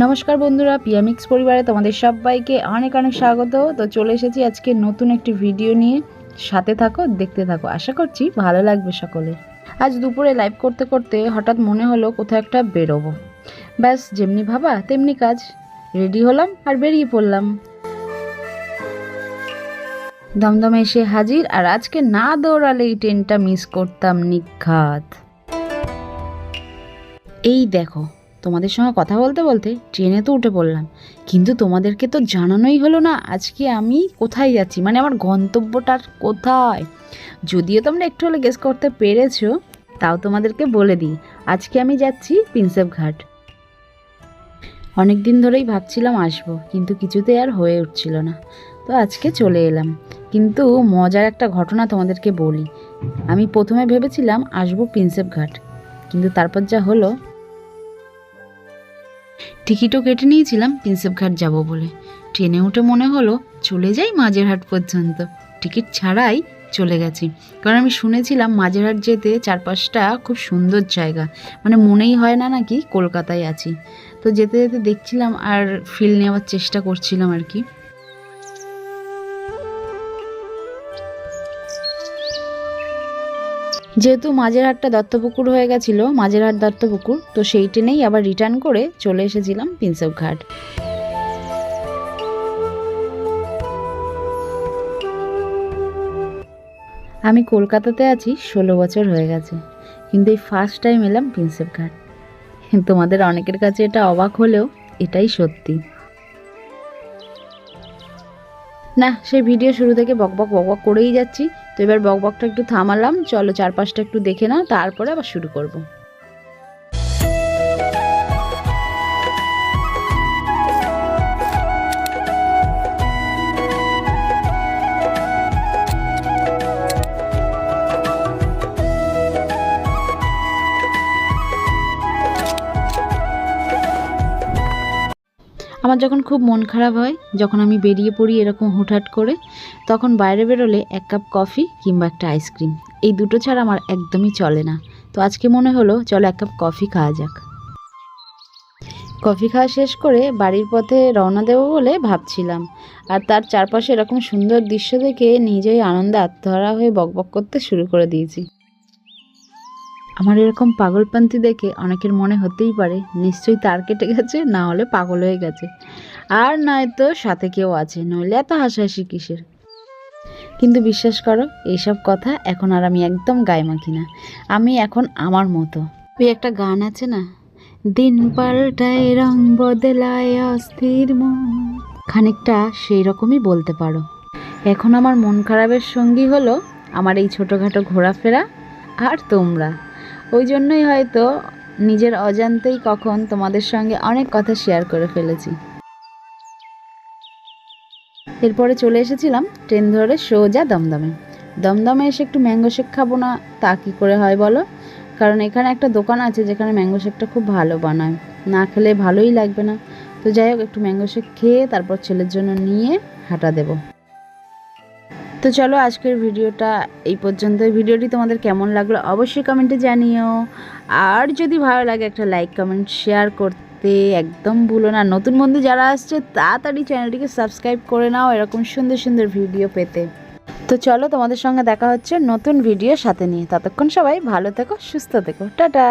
নমস্কার বন্ধুরা পিয়ামিক্স পরিবারে তোমাদের সবাইকে অনেক অনেক স্বাগত। তো চলে এসেছি আজকে নতুন একটি ভিডিও নিয়ে। সাথে থাকো, দেখতে থাকো। আশা করছি ভালো লাগবে সকলে। আজ দুপুরে লাইভ করতে করতে হঠাৎ মনে হলো কোথাও একটা বেরোবো। ব্যাস, যেমনি ভাবা, তেমনি কাজ। রেডি হলাম আর বেরিয়ে পড়লাম। দমদমে এসে হাজির আর আজকে না দৌড়ালে এই ট্রেনটা মিস করতাম নিঘাত এই দেখো তোমাদের সঙ্গে কথা বলতে বলতে ট্রেনে তো উঠে পড়লাম। কিন্তু তোমাদেরকে তো জানানোই হলো না আজকে আমি কোথায় যাচ্ছি? মানে আমার গন্তব্যটা কোথায়? যদিও তোমরা একটু হলে গেস করতে পেরেছ, তাও তোমাদেরকে বলে দিই। আজকে আমি যাচ্ছি প্রিন্সেপ ঘাট। অনেক দিন ধরেই ভাবছিলাম আসব, কিন্তু কিছুতে আর হয়ে উঠছিল না। তো আজকে চলে এলাম। কিন্তু মজার একটা ঘটনা তোমাদেরকে বলি। আমি প্রথমে ভেবেছিলাম আসব প্রিন্সেপ ঘাট, কিন্তু তারপর যা হলো টিকিটও কেটে নিয়েছিলাম প্রিন্সেপঘাট যাব বলে। ট্রেনে উঠে মনে হলো, চলে যাই মাঝেরহাট পর্যন্ত। টিকিট ছাড়াই চলে গেছি। কারণ আমি শুনেছিলাম মাঝেরহাট যেতে চারপাশটা খুব সুন্দর জায়গা। মানে মনেই হয় না নাকি কলকাতায় আছি। তো যেতে যেতে দেখছিলাম আর ফিল নেওয়ার চেষ্টা করছিলাম আর কি। যেহেতু মাঝেরহাটটা দত্তপুকুর হয়ে গেছিল, মাঝেরহাট দত্তপুকুর, তো সেই ট্রেনেই আবার রিটার্ন করে চলে এসেছিলাম প্রিন্সেপ ঘাট। আমি কলকাতাতে আছি, ষোলো বছর হয়ে গেছে, কিন্তু এই ফার্স্ট টাইম এলাম প্রিন্সেপ ঘাট। তোমাদের অনেকের কাছে এটা অবাক হলেও এটাই সত্যি। না, সেই ভিডিও শুরু থেকে বকবক বকবক করেই যাচ্ছি তো এবার বকবকটা একটু থামালাম চলো চারপাশটা একটু দেখে নাও তারপরে আবার শুরু করব। আমার যখন খুব মন খারাপ হয়, যখন আমি বেরিয়ে পড়ি এরকম হুটহাট করে, তখন বাইরে বেরোলে এক কাপ কফি কিংবা একটা আইসক্রিম এই দুটো ছাড়া আমার একদমই চলে না। তো আজকে মনে হলো, চলো এক কাপ কফি খাওয়া যাক। কফি খাওয়া শেষ করে বাড়ির পথে রওনা দেবো বলে ভাবছিলাম। আর তার চারপাশে এরকম সুন্দর দৃশ্য দেখে নিজেই আনন্দে আত্মহারা হয়ে বকবক করতে শুরু করে দিয়েছি। আমার এরকম পাগলপান্তি দেখে অনেকের মনে হতেই পারে, নিশ্চয়ই তার কেটে গেছে, না হলে পাগল হয়ে গেছে। আর নয়তো সাথে কেউ আছে, নইলে এত হাসাহাসি কিসের? কিন্তু বিশ্বাস করো এইসব কথা এখন আর আমি একদম গায়ে মাখি না। আমি এখন আমার মতো। ওই একটা গান আছে না? দিন পাল্টায় রং বদলায় অস্থির মন। খানিকটা সেই রকমই বলতে পারো। এখন আমার মন খারাপের সঙ্গী হলো আমার এই ছোটোখাটো ঘোরাফেরা আর তোমরা। ওই জন্যই হয়তো নিজের অজান্তেই কখন তোমাদের সঙ্গে অনেক কথা শেয়ার করে ফেলেছি। এরপরে চলে এসেছিলাম ট্রেন ধরে সোজা দমদমে। দমদমে এসে একটু ম্যাঙ্গো শেক খাব না, তা কী করে হয় বলো? কারণ এখানে একটা দোকান আছে যেখানে ম্যাঙ্গো শেকটা খুব ভালো বানায়। না খেলে ভালোই লাগবে না। তো যাই হোক, একটু ম্যাঙ্গো শেক খেয়ে তারপর ছেলের জন্য নিয়ে হাঁটা দেবো। তো চলো আজকের ভিডিওটা এই পর্যন্ত ভিডিওটি তোমাদের কেমন লাগল অবশ্যই কমেন্টে জানিও। আর যদি ভালো লাগে একটা লাইক, কমেন্ট, শেয়ার করতে একদম ভুলো না। নতুন বন্ধু যারা আসছে, তাড়াতাড়ি চ্যানেলটিকে সাবস্ক্রাইব করে নাও এরকম সুন্দর সুন্দর ভিডিও পেতে। তো চলো তোমাদের সঙ্গে দেখা হচ্ছে নতুন ভিডিও সাথে নিয়ে। ততক্ষণ সবাই ভালো থেকো, সুস্থ থেকো। টাটা!